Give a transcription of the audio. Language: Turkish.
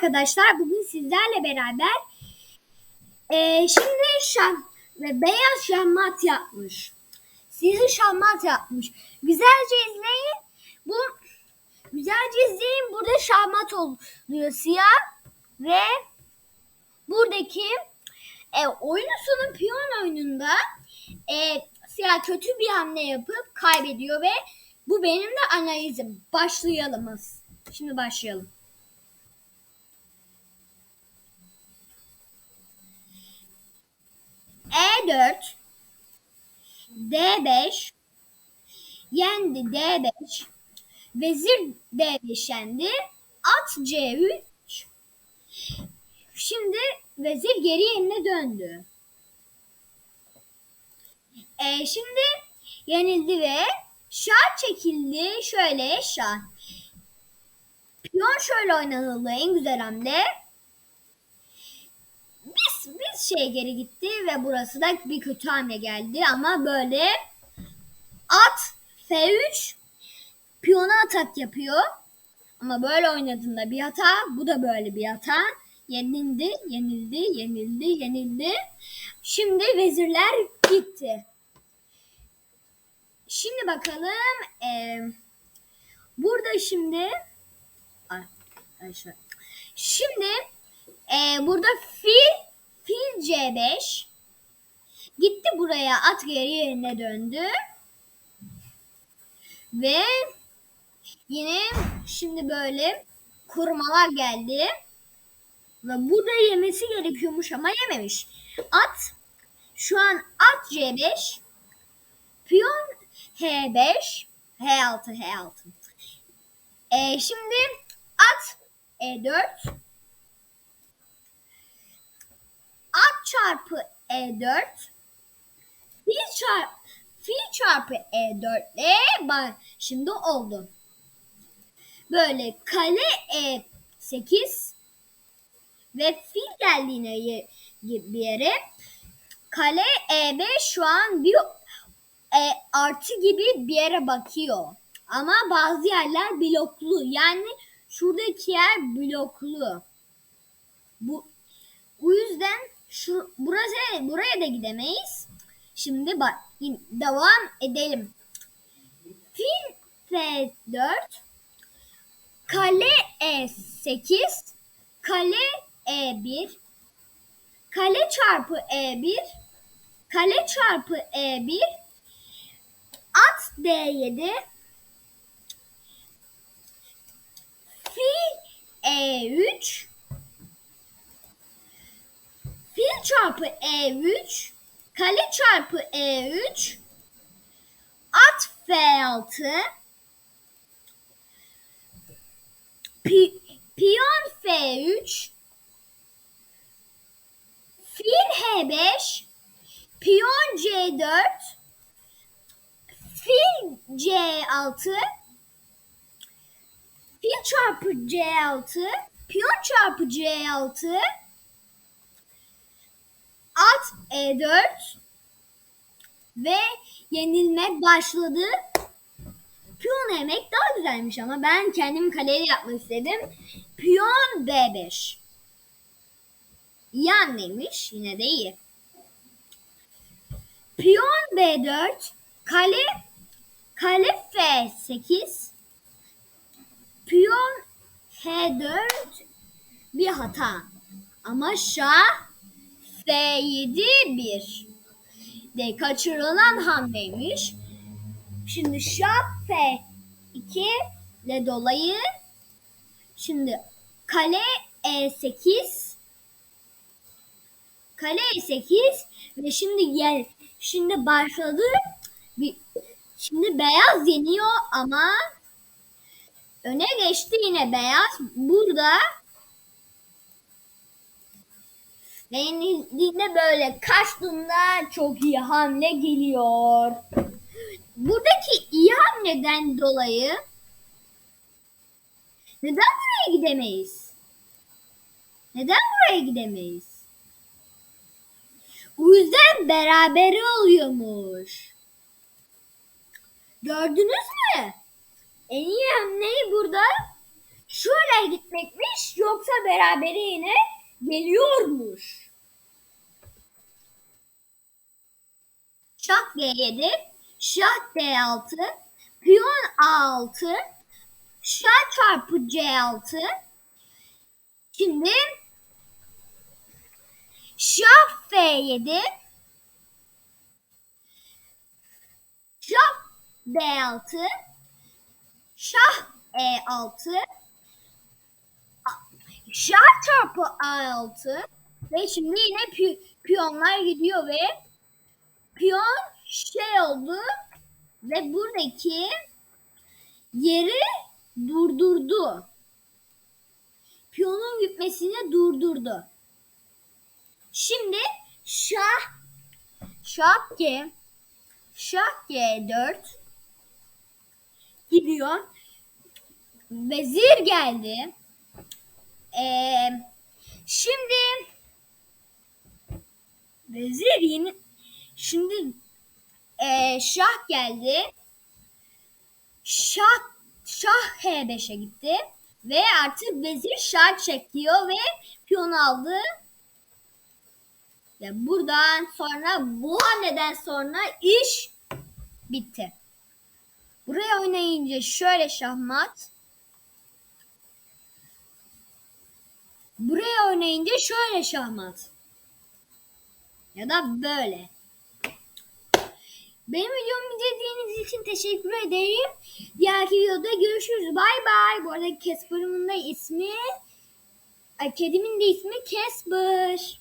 arkadaşlar bugün sizlerle beraber eee, şimdi şam ve beyaz şahmat yapmış. Sizi şahmat yapmış. Güzelce izleyin. Bu güzelce izleyin. Burada şahmat oluyor siyah ve buradaki e, oyunun piyon oyununda e, siyah kötü bir hamle yapıp kaybediyor ve bu benim de analizim. Başlayalım. Şimdi başlayalım. E4 D5 yendi D5 vezir D5 yendi at C3 şimdi vezir geri yerine döndü. E, şimdi yenildi ve şah çekildi. Şöyle şah. Piyon şöyle oynanıldı en güzel hamle. Şey geri gitti ve burası da bir kötü hamle geldi ama böyle at F3 piyona atak yapıyor. Ama böyle oynadığında bir hata, bu da böyle bir hata. Yenildi, yenildi, yenildi, yenildi. Şimdi vezirler gitti. Şimdi bakalım. eee, burada şimdi arkadaşlar. Şimdi eee, burada fil C5 gitti buraya at geri yerine döndü. Ve yine şimdi böyle kurmalar geldi. Ve burada yemesi gerekiyormuş ama yememiş. At şu an at C5 piyon H5 H6 H6 ee, şimdi at E4 at çarpı E4 fil çarpı fil çarpı E4 ile bak şimdi oldu. Böyle kale E8 ve fil geldiğine bir yere kale E5 şu an bir e, artı gibi bir yere bakıyor. Ama bazı yerler bloklu. Yani şuradaki yer bloklu. Bu bu yüzden şu burası buraya da gidemeyiz. Şimdi bak devam edelim. Fil F4 kale E8 kale E1 kale çarpı E1 kale çarpı E1 at D7 fil E3 fil çarpı E3 kale çarpı E3 at F6 pi, piyon F3 fil H5 piyon C4 fil C6 fil çarpı C6 piyon çarpı C6 at E4 ve yenilme başladı. Piyon yemek daha güzelmiş ama ben kendim kaleli yapmak istedim. Piyon B5. İyi anneymiş yine de iyi. Piyon B4 kale kale F8 piyon H4 bir hata. Ama şah F7 1 de kaçırılan hamleymiş. Şimdi şah F2 ile dolayı. Şimdi kale E8 kale E8 ve şimdi yer şimdi başladı. Şimdi beyaz yeniyor ama öne geçti yine beyaz. Burada ve yenildiğinde böyle kaçtığında çok iyi hamle geliyor. Buradaki iyi hamleden dolayı neden buraya gidemeyiz? Neden buraya gidemeyiz? O yüzden beraber oluyormuş. Gördünüz mü? En iyi hamleyi burada şöyle gitmekmiş yoksa berabere yine geliyormuş. Şah G7, Şah D6, Piyon A6, Şah çarpı C6. Şimdi Şah F7, Şah D6, Şah E6, Şah çarpı A6 ve şimdi yine pi- piyonlar gidiyor ve piyon şey oldu ve buradaki yeri durdurdu. Piyonun gitmesini durdurdu. Şimdi şah şah G şah G4 gidiyor. Vezir geldi. Ee, şimdi vezir yine şimdi ee, şah geldi. Şah şah H5'e gitti ve artık vezir şah çekiyor ve piyon aldı. Ve buradan sonra bu hamleden sonra iş bitti. Buraya oynayınca şöyle şahmat. Buraya oynayınca şöyle şahmat. Ya da böyle. Benim videomu izlediğiniz için teşekkür ederim. Diğerki videoda görüşürüz. Bay bay. Bu arada Casper'ımın da ismi, kedimin de ismi Casper.